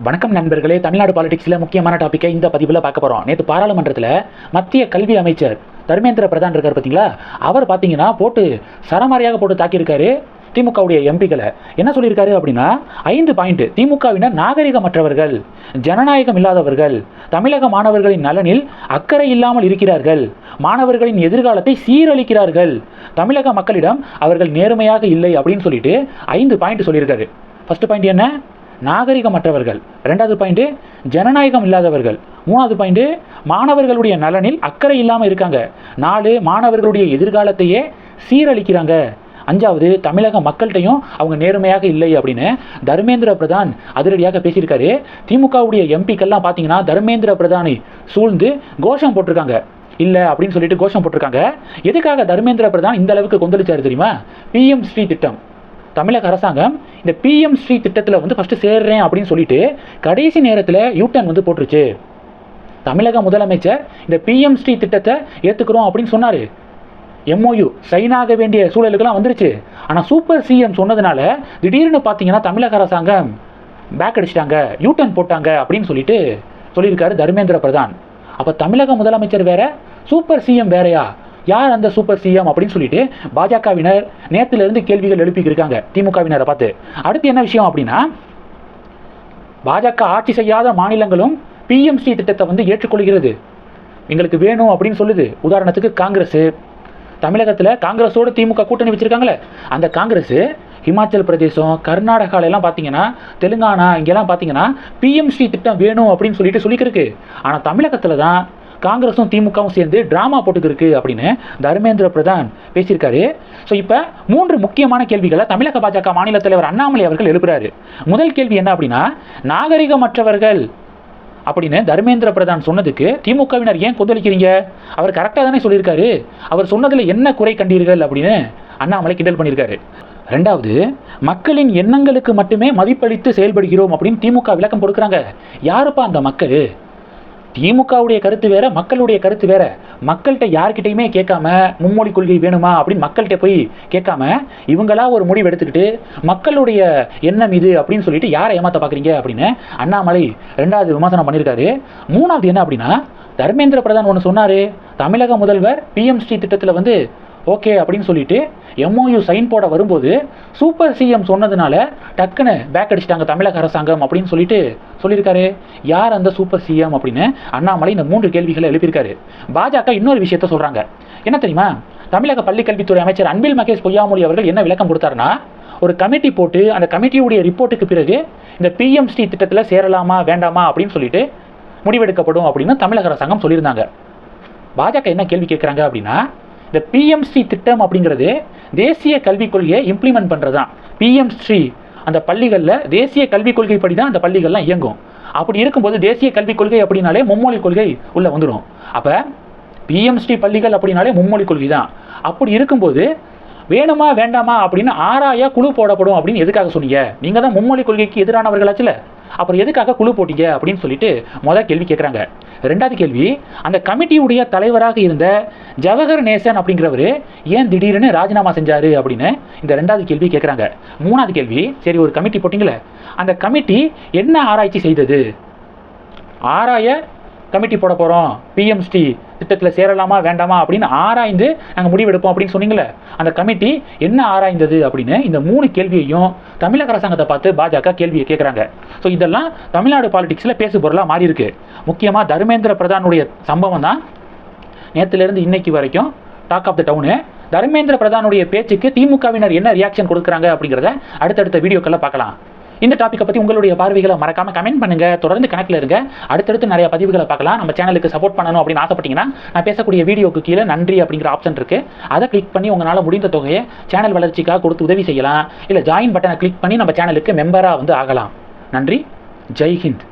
வணக்கம் நண்பர்களே. தமிழ்நாடு பாலிடிக்ஸில் முக்கியமான டாப்பிக்கை இந்த பதிவில் பார்க்க போகிறோம் நேற்று பாராளுமன்றத்தில் மத்திய கல்வி அமைச்சர் தர்மேந்திர பிரதான் இருக்கார் பார்த்தீங்களா அவர் பார்த்தீங்கன்னா போட்டு சரமாரியாக போட்டு தாக்கியிருக்காரு திமுகவுடைய எம்பிக்களை என்ன சொல்லியிருக்காரு அப்படின்னா ஐந்து பாயிண்ட் திமுகவினர் நாகரிகமற்றவர்கள் ஜனநாயகம் இல்லாதவர்கள் தமிழக மாணவர்களின் நலனில் அக்கறை இல்லாமல் இருக்கிறார்கள் மாணவர்களின் எதிர்காலத்தை சீரழிக்கிறார்கள் தமிழக மக்களிடம் அவர்கள் நேர்மையாக இல்லை அப்படின்னு சொல்லிட்டு ஐந்து பாயிண்ட் சொல்லியிருக்காரு. ஃபர்ஸ்ட் பாயிண்ட் என்ன? நாகரிகமற்றவர்கள். ரெண்டாவது பாயிண்ட்டு ஜனநாயகம் இல்லாதவர்கள். மூணாவது பாயிண்ட்டு மாணவர்களுடைய நலனில் அக்கறை இல்லாமல் இருக்காங்க. நாலு மாணவர்களுடைய எதிர்காலத்தையே சீரழிக்கிறாங்க. அஞ்சாவது தமிழக மக்கள்கிட்டையும் அவங்க நேர்மையாக இல்லை அப்படின்னு தர்மேந்திர பிரதான் அதிரடியாக பேசியிருக்காரு. திமுகவுடைய எம்பிக்கெல்லாம் பார்த்தீங்கன்னா தர்மேந்திர பிரதானை சூழ்ந்து கோஷம் போட்டிருக்காங்க. இல்லை அப்படின்னு சொல்லிட்டு கோஷம் போட்டிருக்காங்க. எதுக்காக தர்மேந்திர பிரதான் இந்த அளவுக்கு கொந்தளிச்சாரு தெரியுமா? பிஎம் ஸ்ரீ திட்டம். தமிழக அரசாங்கம் இந்த பிஎம் ஸ்ரீ திட்டத்தில் வந்து ஃபஸ்ட்டு சேர்றேன் அப்படின்னு சொல்லிட்டு கடைசி நேரத்தில் யூட்டர்ன் வந்து போட்டுருச்சு. தமிழக முதலமைச்சர் இந்த பிஎம் ஸ்ரீ திட்டத்தை ஏற்றுக்கிறோம் அப்படின்னு சொன்னார். எம்ஓயு சைன் ஆக வேண்டிய சூழலுக்கெல்லாம் வந்துருச்சு. ஆனால் சூப்பர் சிஎம் சொன்னதுனால திடீர்னு பார்த்தீங்கன்னா தமிழக அரசாங்கம் பேக் அடிச்சிட்டாங்க யூட்டர்ன் போட்டாங்க அப்படின்னு சொல்லிட்டு சொல்லியிருக்காரு தர்மேந்திர பிரதான். அப்போ தமிழக முதலமைச்சர் வேற சூப்பர் சிஎம் வேறயா? யார் அந்த சூப்பர் சிஎம் அப்படின்னு சொல்லிட்டு பாஜகவினர் நேற்றுலேருந்து கேள்விகள் எழுப்பிக்கிருக்காங்க. திமுகவினரை பார்த்து. அடுத்து என்ன விஷயம் அப்படின்னா பாஜக ஆட்சி செய்யாத மாநிலங்களும் பிஎம்சி திட்டத்தை வந்து ஏற்றுக்கொள்கிறது. எங்களுக்கு வேணும் அப்படின்னு சொல்லுது. உதாரணத்துக்கு காங்கிரஸ். தமிழகத்தில் காங்கிரஸோட திமுக கூட்டணி வச்சுருக்காங்களே. அந்த காங்கிரஸ் ஹிமாச்சல் பிரதேசம் கர்நாடகால எல்லாம் பார்த்தீங்கன்னா தெலுங்கானா இங்கெல்லாம் பார்த்தீங்கன்னா பிஎம்சி திட்டம் வேணும் அப்படின்னு சொல்லிட்டு சொல்லிக்கிருக்கு. ஆனால் தமிழகத்தில் தான் காங்கிரஸும் திமுகவும் சேர்ந்து ட்ராமா போட்டுக்கிருக்கு அப்படின்னு தர்மேந்திர பிரதான் பேசியிருக்காரு. ஸோ இப்போ மூன்று முக்கியமான கேள்விகளை தமிழக பாஜக மாநில தலைவர் அண்ணாமலை அவர்கள் எழுப்புறாரு. முதல் கேள்வி என்ன அப்படின்னா நாகரிகமற்றவர்கள் அப்படின்னு தர்மேந்திர பிரதான் சொன்னதுக்கு திமுகவினர் ஏன் கொந்தளிக்கிறீங்க? அவர் கரெக்டாக தானே சொல்லியிருக்காரு. அவர் சொன்னதில் என்ன குறை கண்டீர்கள் அப்படின்னு அண்ணாமலை கிண்டல் பண்ணியிருக்காரு. ரெண்டாவது மக்களின் எண்ணங்களுக்கு மட்டுமே மதிப்பளித்து செயல்படுகிறோம் அப்படின்னு திமுக விளக்கம் கொடுக்குறாங்க. யாருப்பா அந்த மக்கள்? திமுகவுடைய கருத்து வேற மக்களுடைய கருத்து வேற. மக்கள்கிட்ட யார்கிட்டையுமே கேட்காம மும்மொழி கொள்கை வேணுமா அப்படின்னு மக்கள்கிட்ட போய் கேட்காம இவங்களா ஒரு முடிவு எடுத்துக்கிட்டு மக்களுடைய எண்ணம் இது அப்படின்னு சொல்லிட்டு யாரை ஏமாத்த பார்க்குறீங்க அப்படின்னு அண்ணாமலை ரெண்டாவது விமர்சனம் பண்ணியிருக்காரு. மூணாவது என்ன அப்படின்னா தர்மேந்திர பிரதான் ஒன்று சொன்னார். தமிழக முதல்வர் பிஎம்ஸ்டி திட்டத்தில் வந்து ஓகே அப்படின்னு சொல்லிட்டு எம்ஓயு சைன் போட வரும்போது சூப்பர் சிஎம் சொன்னதுனால டக்குன்னு பேக் அடிச்சிட்டாங்க தமிழக அரசாங்கம் அப்படின்னு சொல்லிட்டு சொல்லியிருக்காரு. யார் அந்த சூப்பர் சிஎம் அப்படின்னு? அண்ணாமலை இந்த மூன்று கேள்விகளை எழுப்பியிருக்காரு. பாஜக இன்னொரு விஷயத்த சொல்கிறாங்க என்ன தெரியுமா? தமிழக பள்ளிக்கல்வித்துறை அமைச்சர் அன்பில் மகேஷ் பொய்யாமொழி அவர்கள் என்ன விளக்கம் கொடுத்தாருன்னா ஒரு கமிட்டி போட்டு அந்த கமிட்டியுடைய ரிப்போர்ட்டுக்கு பிறகு இந்த பிஎம்ஸ்டி திட்டத்தில் சேரலாமா வேண்டாமா அப்படின்னு சொல்லிட்டு முடிவெடுக்கப்படும் அப்படின்னு தமிழக அரசாங்கம் சொல்லியிருந்தாங்க. பாஜக என்ன கேள்வி கேட்குறாங்க அப்படின்னா இந்த பிஎம்ஸ்ரீ திட்டம் அப்படிங்கிறது தேசிய கல்விக் கொள்கையை இம்ப்ளிமெண்ட் பண்ணுறது தான் பிஎம்ஸ்ரீ அந்த பள்ளிகளில் தேசிய கல்விக் கொள்கைப்படி தான் அந்த பள்ளிகள்லாம் இயங்கும். அப்படி இருக்கும்போது தேசிய கல்விக் கொள்கை அப்படின்னாலே மும்மொழி கொள்கை உள்ளே வந்துடும் அப்போ பிஎம்ஸ்ரீ பள்ளிகள் அப்படின்னாலே மும்மொழி கொள்கை தான் அப்படி இருக்கும்போது வேணுமா வேண்டாமா அப்படின்னு ஆராயா குழு போடப்படும் அப்படின்னு எதுக்காக சொன்னீங்க? நீங்கள் தான் மும்மொழி கொள்கைக்கு எதிரானவர்களாச்சுல. அப்புறம் எதுக்காக குழு போட்டீங்க அப்படின்னு சொல்லிட்டு முதல் கேள்வி கேட்குறாங்க ரெண்டாவது கேள்வி அந்த கமிட்டியுடைய தலைவராக இருந்த ஜவஹர் நேசன் அப்படிங்கிறவர் ஏன் திடீர்னு ராஜினாமா செஞ்சாரு அப்படின்னு இந்த ரெண்டாவது கேள்வி கேட்குறாங்க மூணாவது கேள்வி சரி ஒரு கமிட்டி போட்டிங்களே. அந்த கமிட்டி என்ன ஆராய்ச்சி செய்தது? ஆராய கமிட்டி போட போகிறோம் பிஎம்ஸ்டி திட்டத்தில் சேரலாமா வேண்டாமா அப்படின்னு ஆராய்ந்து நாங்கள் முடிவெடுப்போம் அப்படின்னு சொன்னீங்களே அந்த கமிட்டி என்ன ஆராய்ந்தது அப்படின்னு இந்த மூணு கேள்வியையும் தமிழக அரசாங்கத்தை பார்த்து பாஜக கேள்வியை கேட்குறாங்க ஸோ இதெல்லாம் தமிழ்நாடு பாலிடிக்ஸில் பேசு பொருளாக மாறி இருக்கு முக்கியமாக தர்மேந்திர பிரதானுடைய சம்பவம் தான். நேற்றுலேருந்து இன்னைக்கு வரைக்கும் talk of the town Dharmendra பிரதானுடைய பேச்சுக்கு திமுகவினர் என்ன ரியாக்ஷன் கொடுக்குறாங்க அப்படிங்கிறத அடுத்தடுத்த வீடியோக்களில் பார்க்கலாம். இந்த டாப்பிக்கை பற்றி உங்களுடைய பார்வைகளை மறக்காம கமெண்ட் பண்ணுங்க. தொடர்ந்து கணக்கில் இருங்க. அடுத்தடுத்து நிறைய பதிவுகளை பார்க்கலாம். நம்ம சேனலுக்கு சப்போர்ட் பண்ணணும் அப்படின்னு ஆசைப்பட்டீங்கன்னா நான் பேசக்கூடிய வீடியோக்கு கீழே நன்றி அப்படிங்கிற ஆப்ஷன் இருக்கு. அதை கிளிக் பண்ணி உங்களால் முடிந்த தொகையை சேனல் வளர்ச்சிக்காக கொடுத்து உதவி செய்யலாம். இல்லை ஜாயின் பட்டனை கிளிக் பண்ணி நம்ம சேனலுக்கு மெம்பராக வந்து ஆகலாம். நன்றி. ஜெய் ஹிந்த்.